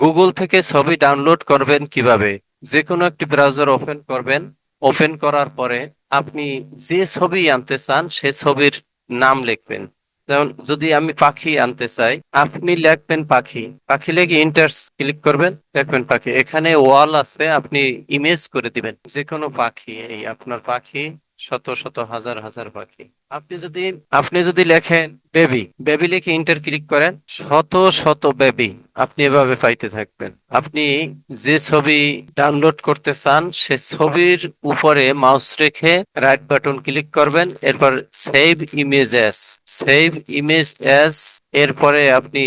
Google থেকে ছবি download করবেন কীভাবে? যে কোনো একটি ব্রাউজার ওপেন করবেন। ওপেন করার পরে আপনি যে ছবি আনতে চান, সে ছবির নাম লিখবেন। যেমন, যদি আমি পাখি আনতে চাই, আপনি লিখবেন পাখি। পাখি লিখে ইন্টার ক্লিক করবেন লিখবেন পাখি। এখানে ওয়াল আছে, আপনি ইমেজ করে দিবেন। যে কোনো পাখি, এই আপনার পাখি শত শত হাজার হাজার পাখি। আপনি যদি আপনি যদি লেখেন বেবি বেবি লিখে ইন্টার ক্লিক করেন, শত শত বেবি আপনি এভাবে পাইতে থাকবেন। আপনি যে ছবি ডাউনলোড করতে চান, সে ছবির উপরে মাউস রেখে রাইট বাটন ক্লিক করবেন, এরপর save image as save image as এরপরে আপনি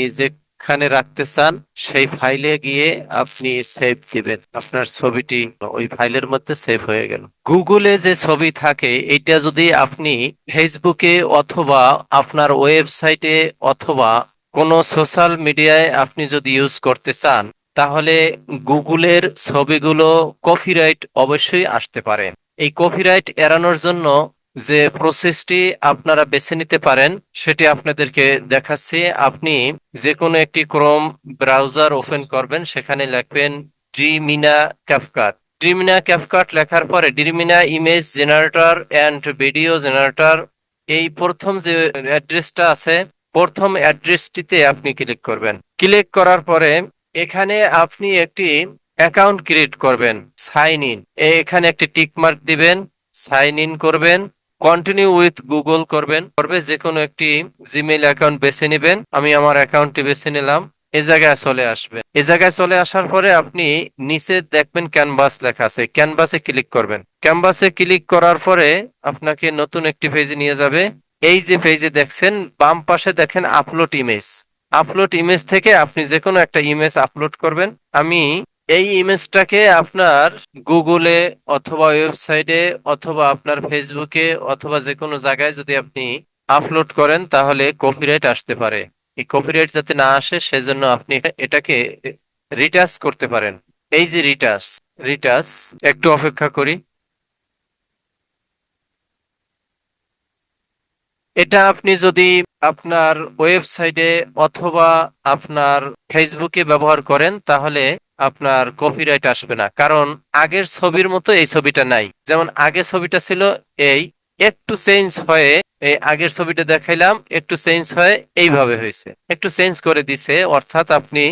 যেখানে রাখতে চান, সেই ফাইলে গিয়ে আপনি সেভ দিবেন। আপনার ছবিটি ওই ফাইলের মধ্যে সেভ হয়ে গেল। গুগলে যে ছবি থাকে, এটা যদি আপনি ফেসবুকে অথবা আপনার ওয়েবসাইটে অথবা কোনো সোশ্যাল মিডিয়ায় আপনি যদি ইউজ করতে চান, তাহলে গুগলের ছবিগুলো কপিরাইট অবশ্যই আসতে পারে। এই কপিরাইট এড়ানোর জন্য যে প্রসেসটি আপনারা বেছে নিতে পারেন, সেটি আপনাদেরকে দেখাচ্ছি। আপনি যে কোনো একটি ক্রোম ব্রাউজার ওপেন করবেন, সেখানে লিখবেন ড্রিমিনা ক্যাপকাট ড্রিমিনা ক্যাপকাট লেখার পরে Dreamina image generator and video generator এই প্রথম যে অ্যাড্রেসটা আছে, প্রথম অ্যাড্রেসটিতে আপনি ক্লিক করবেন। ক্লিক করার পরে এখানে আপনি একটি অ্যাকাউন্ট ক্রিয়েট করবেন সাইন ইন এখানে একটি টিক মার্ক দিবেন সাইন ইন করবেন। কন্টিনিউ উইথ গুগল করবেন। করবে যে কোনো একটি জিমেইল অ্যাকাউন্ট বেছে নেবেন। আমি আমার অ্যাকাউন্টটি বেছে নিলাম। এ জায়গায় চলে আসবে। এ জায়গায় চলে আসার পরে আপনি নিচে দেখবেন ক্যানভাস লেখা আছে। ক্যানভাসে ক্লিক করবেন। ক্যানভাসে ক্লিক করার পরে আপনাকে নতুন একটি পেজে নিয়ে যাবে। এই যে পেজে দেখছেন, বাম পাশে দেখেন আপলোড ইমেজ আপলোড ইমেজ থেকে আপনি যে কোনো একটা ইমেজ আপলোড করবেন। আমি এই ইমেজটাকে আপনার গুগলে অথবা ওয়েবসাইটে অথবা আপনার ফেসবুকে অথবা যে কোনো জায়গায় যদি আপনি আপলোড করেন, তাহলে কপিরাইট আসতে পারে। এই কপিরাইট যাতে না আসে, সেজন্য আপনি এটাকে রিটাচ করতে পারেন। এই যে রিটাচ রিটাচ একটু অপেক্ষা করি। এটা আপনি যদি আপনার ওয়েবসাইটে অথবা আপনার ফেসবুকে ব্যবহার করেন, তাহলে আপনার কপিরাইট আসবে না। কারণ আগের ছবির মতো এই ছবিটা নাই। যেমন আগের ছবিটা ছিল এই, একটু চেঞ্জ হয়ে এই আগের ছবিটা দেখাইলাম, একটু চেঞ্জ হয়ে এইভাবে হয়েছে। একটু চেঞ্জ করে দিছে, অর্থাৎ আপনি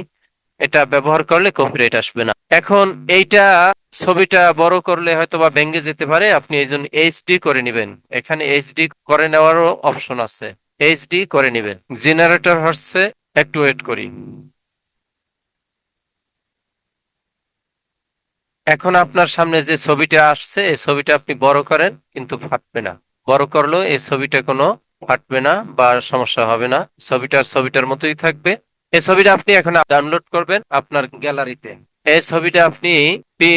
এটা ব্যবহার করলে কপিরাইট আসবে না। এখন এইটা ছবিটা বড় করলে হয়তো বা ভেঙে যেতে পারে, আপনি এই জন্য এইচডি করে নেবেন। এখানে এইচডি করে নেওয়ারও অপশন আছে। এইচডি করে নেবেন। জেনারেটর হচ্ছে, একটু ওয়েট করি। এখন আপনার সামনে যে ছবিটা আসছে, এই ছবিটা আপনি বড় করেন, কিন্তু ফাটবে না। বড় করলেও এই ছবিটা কোনো ফাটবে না বা সমস্যা হবে না। ছবিটার ছবিটার মতোই থাকবে। এই ছবিটা আপনি এখন ডাউনলোড করবেন আপনার গ্যালারিতে এই ছবিটা আপনি পি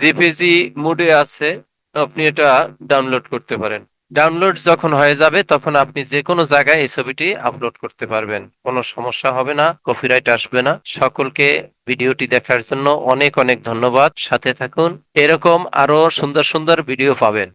জিপিজি মুডে আছে আপনি এটা ডাউনলোড করতে পারেন। ডাউনলোড যখন হয়ে যাবে, তখন আপনি যে কোনো জায়গায় এই ছবিটি আপলোড করতে পারবেন। কোনো সমস্যা হবে না কপিরাইট আসবে না। সকলকে ভিডিওটি দেখার জন্য অনেক অনেক ধন্যবাদ। সাথে থাকুন। এরকম আরও সুন্দর সুন্দর ভিডিও পাবেন।